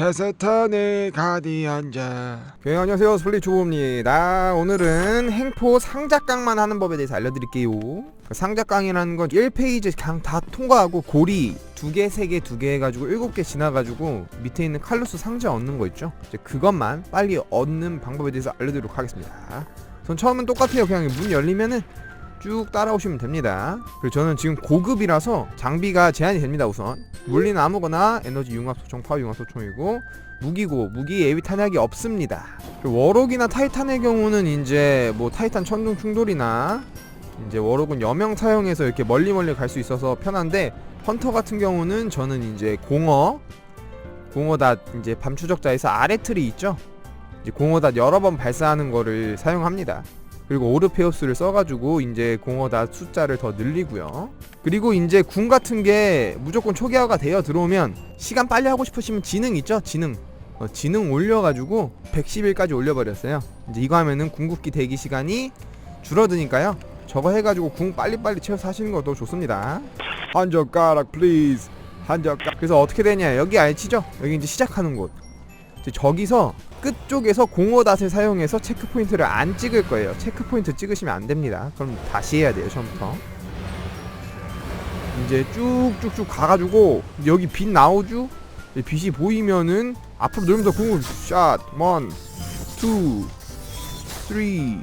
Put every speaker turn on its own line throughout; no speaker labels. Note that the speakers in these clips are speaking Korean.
테스턴의 가디언자
네, 안녕하세요. 스플릿 주보입니다. 오늘은 행포 상작강만 하는 법에 대해서 알려드릴게요. 그 상작강이라는 건 1페이지 강다 통과하고 고리 두 개, 세 개, 두개 해가지고 일곱 개 지나가지고 밑에 있는 칼루스 상자 얻는 거 있죠? 이제 그것만 빨리 얻는 방법에 대해서 알려드리도록 하겠습니다. 전 처음은 똑같아요. 그냥 문 열리면은 쭉 따라오시면 됩니다. 그리고 저는 지금 고급이라서 장비가 제한이 됩니다. 우선 물리는 아무거나 에너지 융합 소총, 파워 융합 소총이고 무기고 무기 예비 탄약이 없습니다. 워록이나 타이탄의 경우는 이제 뭐 타이탄 천둥 충돌이나 이제 워록은 여명 사용해서 이렇게 멀리 멀리 갈 수 있어서 편한데 헌터 같은 경우는 저는 이제 공어 공어닷 이제 밤 추적자에서 아래 틀이 있죠. 이제 공어닷 여러 번 발사하는 거를 사용합니다. 그리고 오르페우스를 써가지고 이제 공어닷 숫자를 더 늘리고요. 그리고 이제 궁 같은 게 무조건 초기화가 되어 들어오면 시간 빨리 하고 싶으시면 지능 있죠? 지능. 어, 지능 올려가지고 110일까지 올려버렸어요. 이제 이거 하면은 궁극기 대기 시간이 줄어드니까요. 저거 해가지고 궁 빨리빨리 채워서 하시는 것도 좋습니다.
한 젓가락 플리즈 한 젓가락
그래서 어떻게 되냐 여기 알치죠? 여기 이제 시작하는 곳. 저기서 끝쪽에서 공허닷을 사용해서 체크 포인트를 안 찍을 거예요. 체크 포인트 찍으시면 안 됩니다. 그럼 다시 해야 돼요 처음부터. 이제 쭉쭉쭉 가가지고 여기 빛 나오죠? 빛이 보이면은 앞으로 누르면서 공을 샷, 원, 투, 쓰리,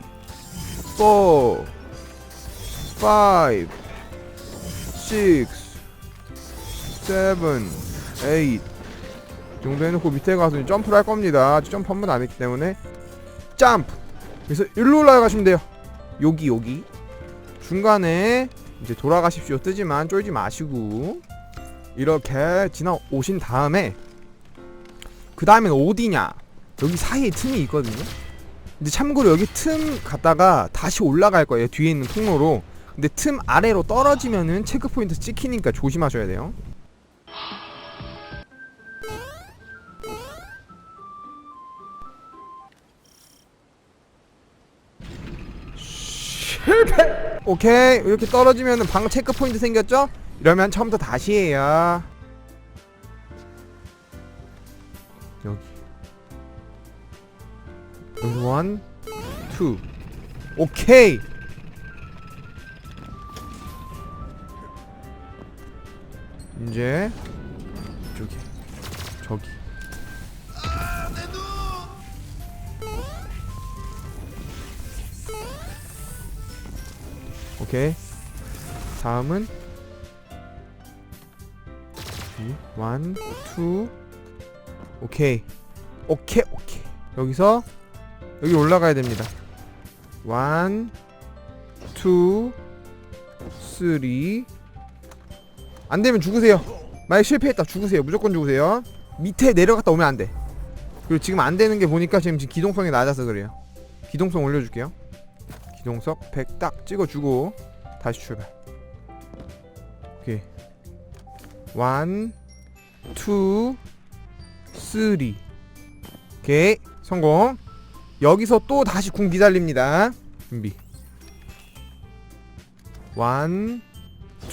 포, 파이브, 식스, 세븐, 에잇 정도 해놓고 밑에 가서 점프를 할 겁니다. 점프 한 번 안 했기 때문에 점프. 그래서 일로 올라가시면 돼요. 여기 여기 중간에 이제 돌아가십시오 뜨지만 쫄지 마시고 이렇게 지나 오신 다음에 그 다음엔 어디냐? 여기 사이에 틈이 있거든요. 근데 참고로 여기 틈 갔다가 다시 올라갈 거예요. 뒤에 있는 통로로. 근데 틈 아래로 떨어지면은 체크 포인트 찍히니까 조심하셔야 돼요. 실패! 오케이 이렇게 떨어지면 방금 체크 포인트 생겼죠? 이러면 처음부터 다시 해요. 여기. 원, 투. 오케이! 이제 저기 저기 오케이. 다음은 원, 투, 오케이, 오케이, 오케이. 여기서 여기 올라가야 됩니다. 원, 투, 쓰리. 안 되면 죽으세요. 만약 실패했다 죽으세요. 무조건 죽으세요. 밑에 내려갔다 오면 안 돼. 그리고 지금 안 되는 게 보니까 지금 기동성이 낮아서 그래요. 기동성 올려줄게요. 기동석 100 딱 찍어주고 다시 출발. 오케이. 1 2 3 오케이. 성공. 여기서 또 다시 궁 기다립니다. 준비. 1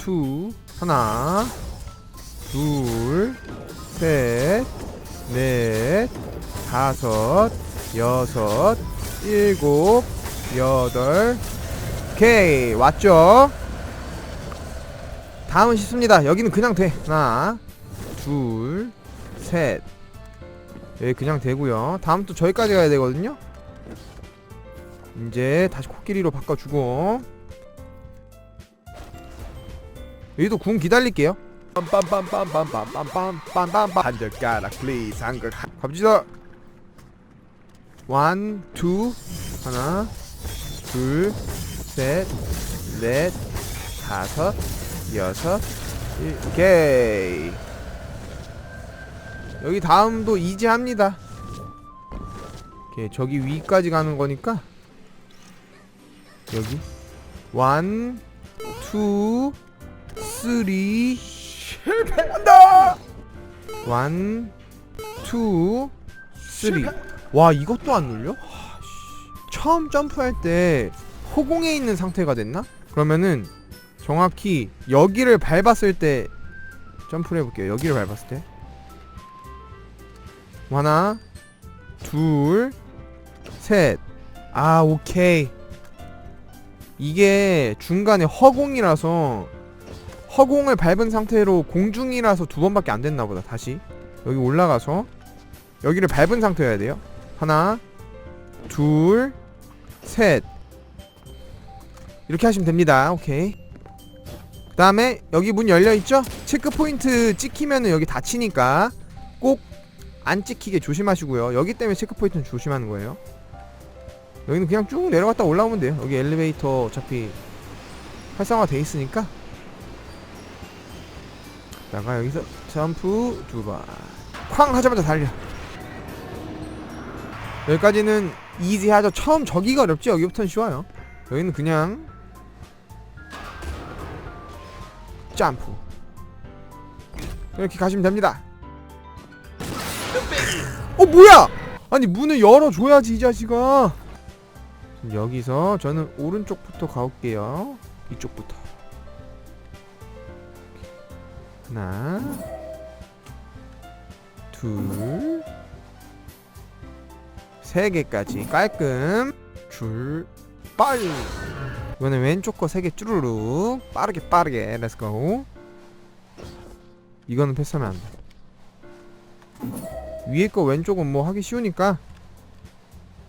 2 하나 둘 셋 넷 다섯 여섯 일곱 여덟. 오케이 왔죠? 다음은 쉽습니다. 여기는 그냥 돼. 하나 둘셋. 여기 그냥 되고요. 다음 또 저기까지 가야 되거든요. 이제 다시 코끼리로 바꿔주고. 여기도 궁 기다릴게요. 빰빰빰빰빰빰빰빰빰빰. 한 젓가락 플리즈 한글 갑시다. 원, 투, 하나, 둘, 셋, 넷, 다섯, 여섯, 일, 오케이. 여기 다음도 이지합니다. 오케이, 저기 위까지 가는 거니까 여기 원, 투, 쓰리, 실패한다. 원, 투, 쓰리. 와 이것도 안 눌려? 처음 점프할 때 허공에 있는 상태가 됐나? 그러면은 정확히 여기를 밟았을 때 점프를 해볼게요. 여기를 밟았을 때. 하나 둘셋아 오케이. 이게 중간에 허공이라서 허공을 밟은 상태로 공중이라서 두 번밖에 안 됐나 보다 다시. 여기 올라가서 여기를 밟은 상태여야 돼요. 하나 둘 셋. 이렇게 하시면 됩니다. 오케이. 그 다음에 여기 문 열려있죠? 체크포인트 찍히면은 여기 닫히니까 꼭 안 찍히게 조심하시고요. 여기 때문에 체크포인트는 조심하는 거예요. 여기는 그냥 쭉 내려갔다 올라오면 돼요. 여기 엘리베이터 어차피 활성화 돼 있으니까. 다가 여기서 점프 두번 쾅 하자마자 달려. 여기까지는 이지하죠. 처음 저기가 어렵지 여기부터는 쉬워요. 여기는 그냥 점프. 이렇게 가시면 됩니다. 어 뭐야? 아니 문을 열어줘야지 이 자식아. 여기서 저는 오른쪽부터 가볼게요. 이쪽부터. 하나 둘 세 개까지 깔끔. 출발 이번엔 왼쪽 거세개 쭈루룩. 빠르게 빠르게. 렛츠고 이거는 패스하면 안돼. 위에 거 왼쪽은 뭐 하기 쉬우니까.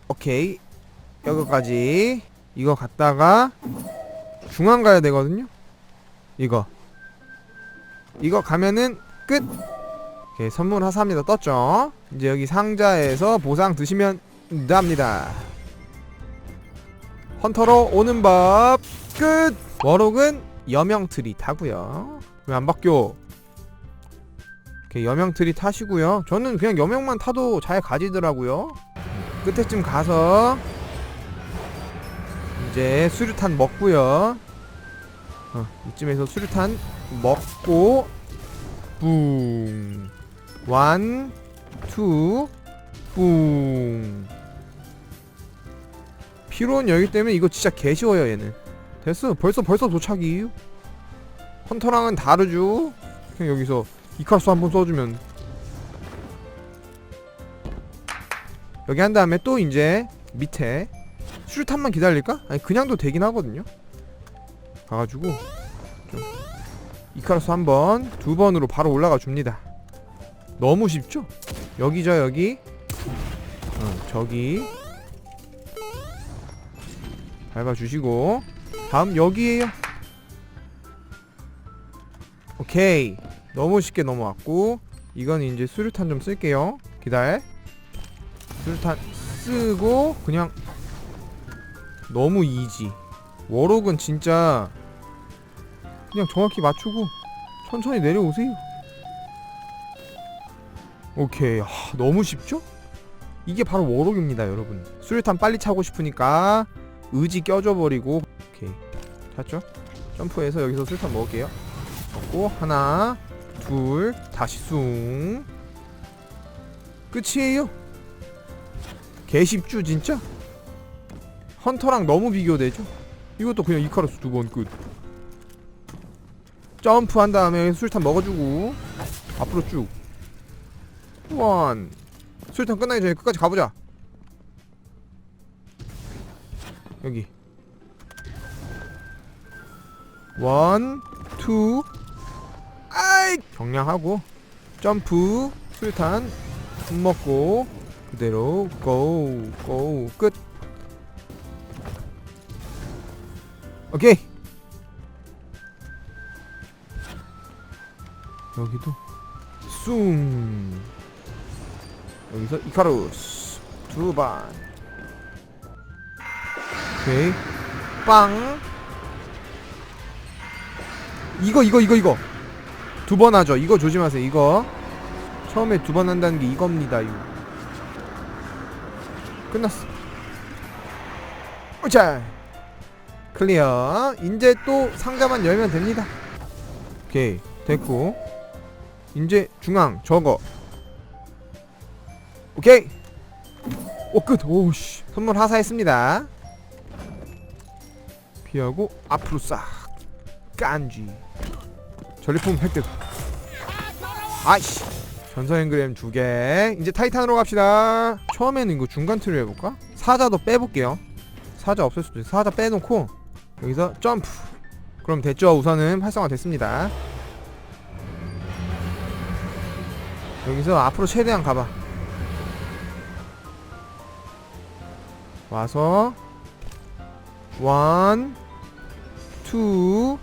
오케이. 여기까지. 이거 갔다가 중앙 가야 되거든요. 이거. 이거 가면은 끝. 오케이 선물 하사합니다. 떴죠? 이제 여기 상자에서 보상 드시면 됩니다. 헌터로 오는 법 끝! 워록은 여명트리 타고요. 왜 안 바뀌어? 여명트리 타시고요. 저는 그냥 여명만 타도 잘 가지더라고요. 끝에쯤 가서 이제 수류탄 먹고요. 어, 이쯤에서 수류탄 먹고 뿡 원, 투, 뿡 피로는 여기 때문에 이거 진짜 개쉬워요 얘는. 됐어. 벌써 벌써 도착이. 헌터랑은 다르죠? 그냥 여기서 이카스 한번 써주면. 여기 한 다음에 또 이제 밑에 수류탄만 기다릴까? 아니 그냥도 되긴 하거든요. 가가지고 좀 이카로스 한 번, 두 번으로 바로 올라가 줍니다. 너무 쉽죠? 여기죠 여기? 어, 저기 밟아주시고. 다음 여기에요. 오케이. 너무 쉽게 넘어왔고 이건 이제 수류탄 좀 쓸게요. 기다려. 수류탄 쓰고 그냥 너무 이지 워록은 진짜 그냥 정확히 맞추고 천천히 내려오세요. 오케이. 아, 너무 쉽죠? 이게 바로 워록입니다 여러분. 수류탄 빨리 차고 싶으니까 의지 껴줘 버리고 오케이 찼죠? 점프해서 여기서 수류탄 먹을게요 먹고 하나 둘 다시 숭 끝이에요 개쉽죠 진짜? 헌터랑 너무 비교되죠? 이것도 그냥 이카로스 두 번 끝 점프한 다음에 수류탄 먹어주고 앞으로 쭉 원. 수류탄 끝나기 전에 끝까지 가보자. 여기. 원, 투. 아이! 경량하고 점프, 수류탄 먹고 그대로 고, 고, 끝. 오케이. 여기도 숭. 여기서 이카루스 두번 오케이. 빵. 이거 이거 이거 이거. 두 번 하죠. 이거 조심하세요. 이거. 처음에 두 번 한다는 게 이겁니다 이거. 끝났어. 오자 클리어. 이제 또 상자만 열면 됩니다. 오케이 됐고. 이제 중앙 저거. 오케이. 오끝. 오우씨. 선물 하사했습니다 피하고 앞으로 싹 깐쥐. 전리품 획득. 아이씨. 전선 엔그램 두 개. 이제 타이탄으로 갑시다. 처음에는 이거 중간 틀을 해볼까? 사자도 빼볼게요. 사자 없을 수도 있어. 사자 빼놓고 여기서 점프. 그럼 됐죠? 우선은 활성화 됐습니다. 여기서 앞으로 최대한 가봐. 와서 원, 투,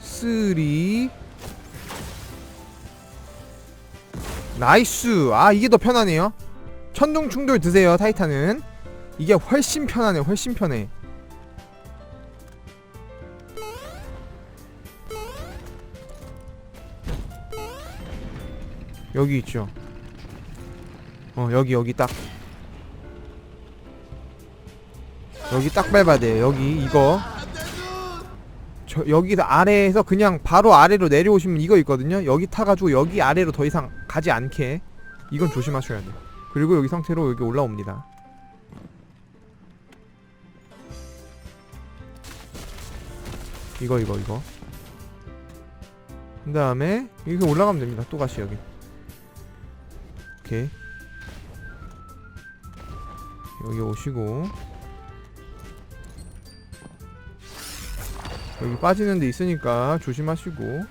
쓰리. 나이스. 아 이게 더 편하네요. 천둥 충돌 드세요 타이탄은 이게 훨씬 편하네 훨씬 편해. 여기 있죠. 어 여기 여기 딱. 여기 딱 밟아야 돼요 여기 이거 저 여기 아래에서 그냥 바로 아래로 내려오시면 이거 있거든요. 여기 타가지고 여기 아래로 더 이상 가지 않게. 이건 조심하셔야 돼요. 그리고 여기 상태로 여기 올라옵니다. 이거 이거 이거. 그 다음에 이렇게 올라가면 됩니다. 또 다시 여기. 오케이. 여기 오시고 여기 빠지는 데 있으니까 조심하시고.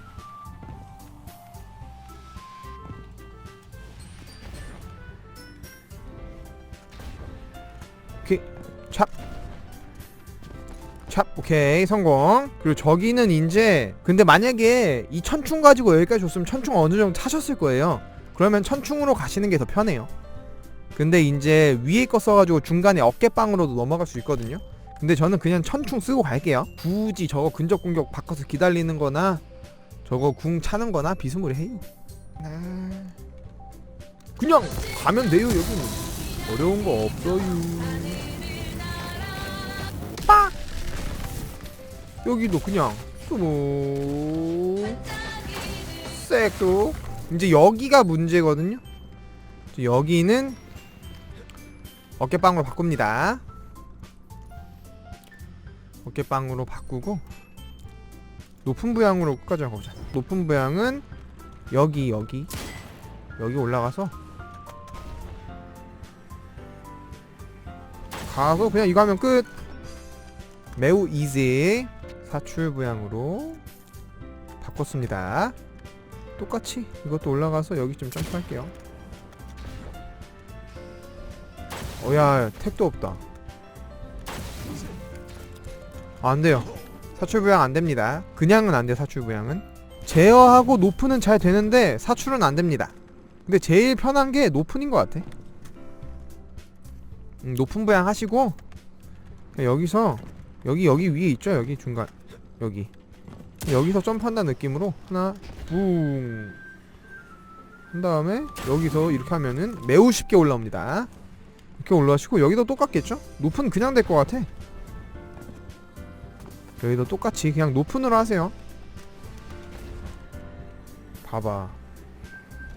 오케이. 찹. 찹, 오케이. 성공. 그리고 저기는 이제 근데 만약에 이 천충 가지고 여기까지 줬으면 천충 어느 정도 타셨을 거예요. 그러면 천충으로 가시는 게 더 편해요. 근데 이제 위에 거 써가지고 중간에 어깨빵으로도 넘어갈 수 있거든요 근데 저는 그냥 천충 쓰고 갈게요. 굳이 저거 근접 공격 바꿔서 기다리는 거나 저거 궁 차는 거나 비스무리해요. 아. 그냥 가면 돼요 여기는 어려운 거 없어요. 빡! 여기도 그냥 스모 쎄또 이제 여기가 문제거든요. 여기는 어깨빵으로 바꿉니다 어깨빵으로 바꾸고 높은 부양으로 끝까지 가보자. 높은 부양은 여기 여기 여기 올라가서 가서 그냥 이거 하면 끝. 매우 이지 사출 부양으로 바꿨습니다. 똑같이 이것도 올라가서 여기 좀 점프할게요. 어야 택도 없다 아, 안 돼요. 사출 부양 안 됩니다. 그냥은 안 돼, 사출 부양은. 제어하고 노프는 잘 되는데 사출은 안 됩니다. 근데 제일 편한 게 노픈인 것 같아. 음, 높은 부양 하시고 여기서 여기 여기 위에 있죠, 여기 중간 여기 여기서 점프한다는 느낌으로 하나 붕. 한 다음에 여기서 이렇게 하면은 매우 쉽게 올라옵니다. 이렇게 올라가시고 여기도 똑같겠죠? 높은 그냥 될 것 같아. 여기도 똑같이 그냥 높은으로 하세요. 봐봐.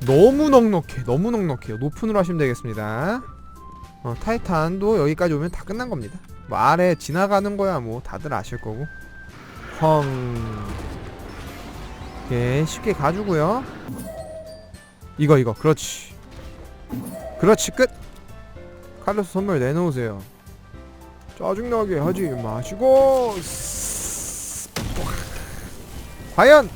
너무 넉넉해 너무 넉넉해요. 높은으로 하시면 되겠습니다. 어, 타이탄도 여기까지 오면 다 끝난 겁니다. 뭐 아래 지나가는 거야 뭐 다들 아실 거고. 펑. 오케이 쉽게 가주고요. 이거 이거. 그렇지. 그렇지 끝. 칼로스 선물 내놓으세요. 짜증나게 하지 마시고 과연?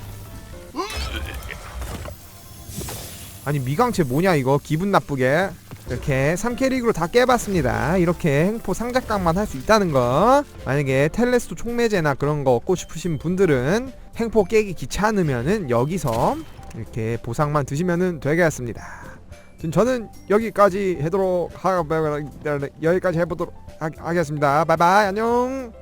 아니 미강체 뭐냐 이거? 기분 나쁘게. 이렇게 3캐릭으로 다 깨봤습니다. 이렇게 행포 상작강만 할 수 있다는 거. 만약에 텔레스토 촉매제나 그런 거 얻고 싶으신 분들은 행포 깨기 귀찮으면은 여기서 이렇게 보상만 드시면은 되겠습니다. 저는 여기까지 해도록 하 여기까지 해보도록 하, 하겠습니다. 바이바이. 안녕